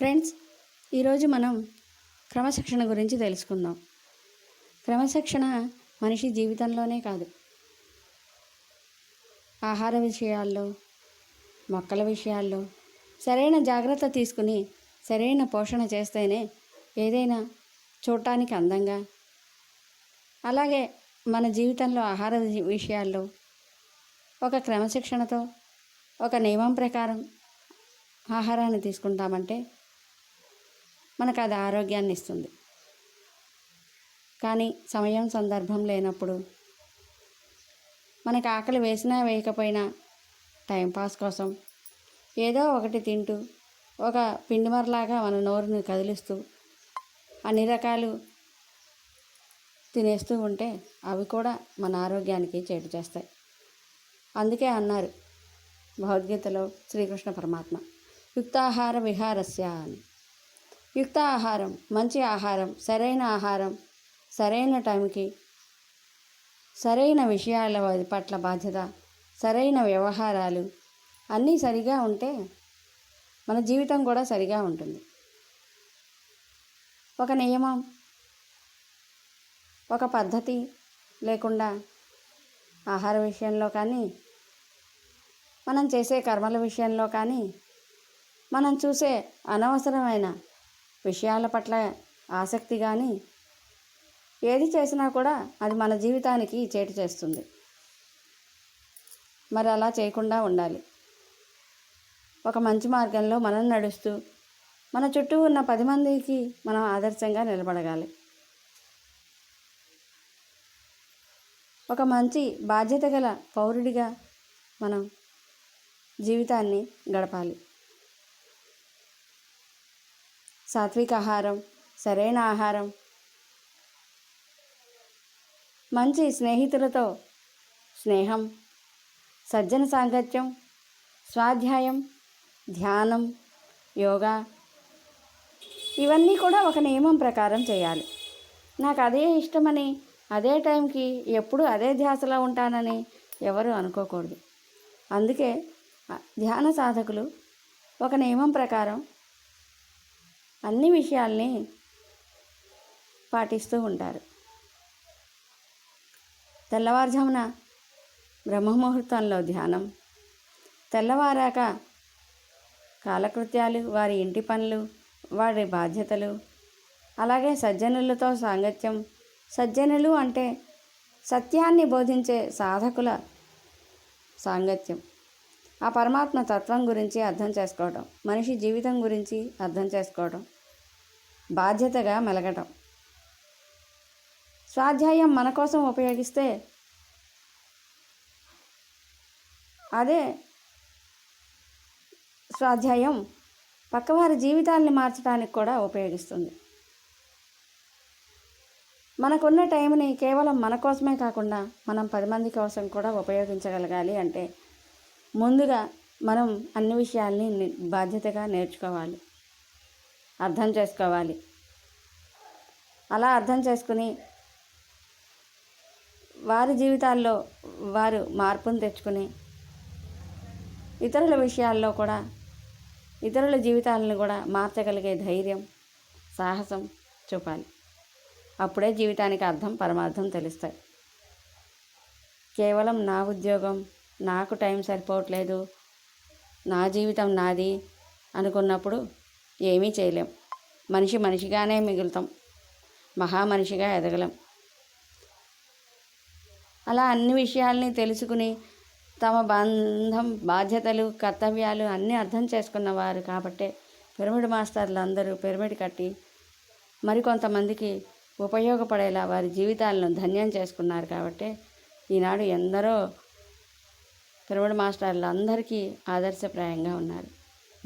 Friends ఈరోజు మనం క్రమశిక్షణ గురించి తెలుసుకుందాం. క్రమశిక్షణ మనిషి జీవితంలోనే కాదు. ఆహార విషయాల్లో మొక్కల విషయాల్లో సరైన జాగ్రత్త తీసుకుని సరైన పోషణ చేస్తేనే ఏదైనా చూడటానికి అందంగా అలాగే మన జీవితంలో ఆహార విషయాల్లో ఒక క్రమశిక్షణతో ఒక నియమం ప్రకారం ఆహారాన్ని తీసుకుంటామంటే మనకు అది ఆరోగ్యాన్ని ఇస్తుంది కానీ సమయం సందర్భం లేనప్పుడు మనకు ఆకలి వేసినా వేయకపోయినా టైంపాస్ కోసం ఏదో ఒకటి తింటూ ఒక పిండిమరలాగా మన నోరుని కదిలిస్తూ అన్ని రకాలు తినేస్తూ ఉంటే అవి కూడా మన ఆరోగ్యానికి చేటు చేస్తాయి. అందుకే అన్నారు భగవద్గీతలో శ్రీకృష్ణ పరమాత్మ యుక్తాహార విహారస్య అని. యుక్త ఆహారం మంచి ఆహారం సరైన ఆహారం సరైన టైంకి సరైన విషయాల పట్ల బాధ్యత సరైన వ్యవహారాలు అన్నీ సరిగా ఉంటే మన జీవితం కూడా సరిగా ఉంటుంది. ఒక నియమం ఒక పద్ధతి లేకుండా ఆహార విషయంలో కానీ మనం చేసే కర్మల విషయంలో కానీ మనం చూసే అనవసరమైన విషయాల పట్ల ఆసక్తి కానీ ఏది చేసినా కూడా అది మన జీవితానికి చేటు చేస్తుంది. మరి అలా చేయకుండా ఉండాలి. ఒక మంచి మార్గంలో మనం నడుస్తూ మన చుట్టూ ఉన్న పది మందికి మనం ఆదర్శంగా నిలబడగాలి. ఒక మంచి బాధ్యత గల పౌరుడిగా మనం జీవితాన్ని గడపాలి. సాత్విక ఆహారం సరైన ఆహారం. మంచి స్నేహితులతో స్నేహం సజ్జన సాంగత్యం స్వాధ్యాయం ధ్యానం యోగా ఇవన్నీ కూడా ఒక నియమం ప్రకారం చేయాలి. నాకు అదే ఇష్టమని అదే టైంకి ఎప్పుడు అదే ధ్యాసలో ఉంటానని ఎవరు అనుకోకూడదు. అందుకే ధ్యాన సాధకులు ఒక నియమం ప్రకారం అన్ని విషయాల్ని పాటిస్తూ ఉంటారు. తెల్లవారుజామున బ్రహ్మముహూర్తంలో ధ్యానం తెల్లవారాక కాలకృత్యాలు వారి ఇంటి పనులు వారి బాధ్యతలు అలాగే సజ్జనులతో సాంగత్యం. సజ్జనులు అంటే సత్యాన్ని బోధించే సాధకుల సాంగత్యం. ఆ పరమాత్మ తత్వం గురించి అర్థం చేసుకోవడం మనిషి జీవితం గురించి అర్థం చేసుకోవడం బాధ్యతగా మెలగటం. స్వాధ్యాయం మన కోసం ఉపయోగిస్తే అదే స్వాధ్యాయం పక్కవారి జీవితాల్ని మార్చడానికి కూడా ఉపయోగిస్తుంది. మనకున్న టైంని కేవలం మన కోసమే కాకుండా మనం పది మంది కోసం కూడా ఉపయోగించగలగాలి అంటే ముందుగా మనం అన్ని విషయాల్ని బాధ్యతగా నేర్చుకోవాలి. అర్థం చేసుకోవాలి. అలా అర్థం చేసుకుని వారి జీవితాల్లో వారు మార్పును తెచ్చుకుని ఇతరుల విషయాల్లో కూడా ఇతరుల జీవితాలను కూడా మార్చగలిగే ధైర్యం సాహసం చూపాలి. అప్పుడే జీవితానికి అర్థం పరమార్థం తెలుస్తాయి. కేవలం నా ఉద్యోగం నాకు టైం సరిపోవట్లేదు. నా జీవితం నాది అనుకున్నప్పుడు ఏమీ చేయలేం. మనిషి మనిషిగానే మిగులుతాం. మహా మనిషిగా ఎదగలేం. అలా అన్ని విషయాల్ని తెలుసుకుని తమ బంధం బాధ్యతలు కర్తవ్యాలు అన్నీ అర్థం చేసుకున్నవారు కాబట్టే పిరమిడ్ మాస్టర్లు అందరూ పిరమిడ్ కట్టి మరికొంతమందికి ఉపయోగపడేలా వారి జీవితాలను ధన్యం చేసుకున్నారు కాబట్టి ఈనాడు ఎందరో పిరమిడ్ మాస్టర్లు అందరికీ ఆదర్శప్రాయంగా ఉన్నారు.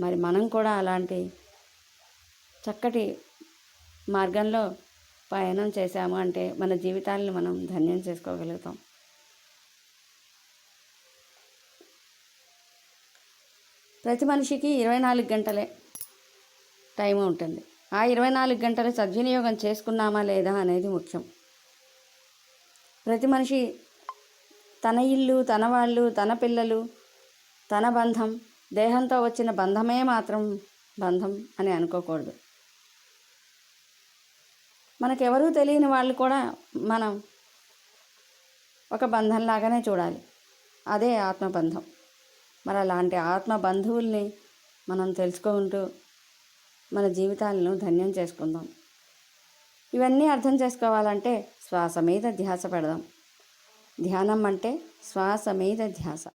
మరి మనం కూడా అలాంటి చక్కటి మార్గంలో పయనం చేశాము అంటే మన జీవితాలను మనం ధన్యం చేసుకోగలుగుతాం. ప్రతి మనిషికి ఇరవై నాలుగు గంటలే టైం ఉంటుంది. ఆ ఇరవై నాలుగు గంటలు సద్వినియోగం చేసుకున్నామా లేదా అనేది ముఖ్యం. ప్రతి మనిషి తన ఇల్లు తన వాళ్ళు తన పిల్లలు తన బంధం దేహంతో వచ్చిన బంధమే మాత్రం బంధం అని అనుకోకూడదు. మనకెవరూ తెలియని వాళ్ళు కూడా మనం ఒక బంధంలాగానే చూడాలి. అదే ఆత్మబంధం. మరి అలాంటి ఆత్మ బంధువుల్ని మనం తెలుసుకుంటూ మన జీవితాలను ధన్యం చేసుకుందాం. ఇవన్నీ అర్థం చేసుకోవాలంటే శ్వాస మీద ధ్యాస పెడదాం. ధ్యానం అంటే శ్వాస మీద ధ్యాస.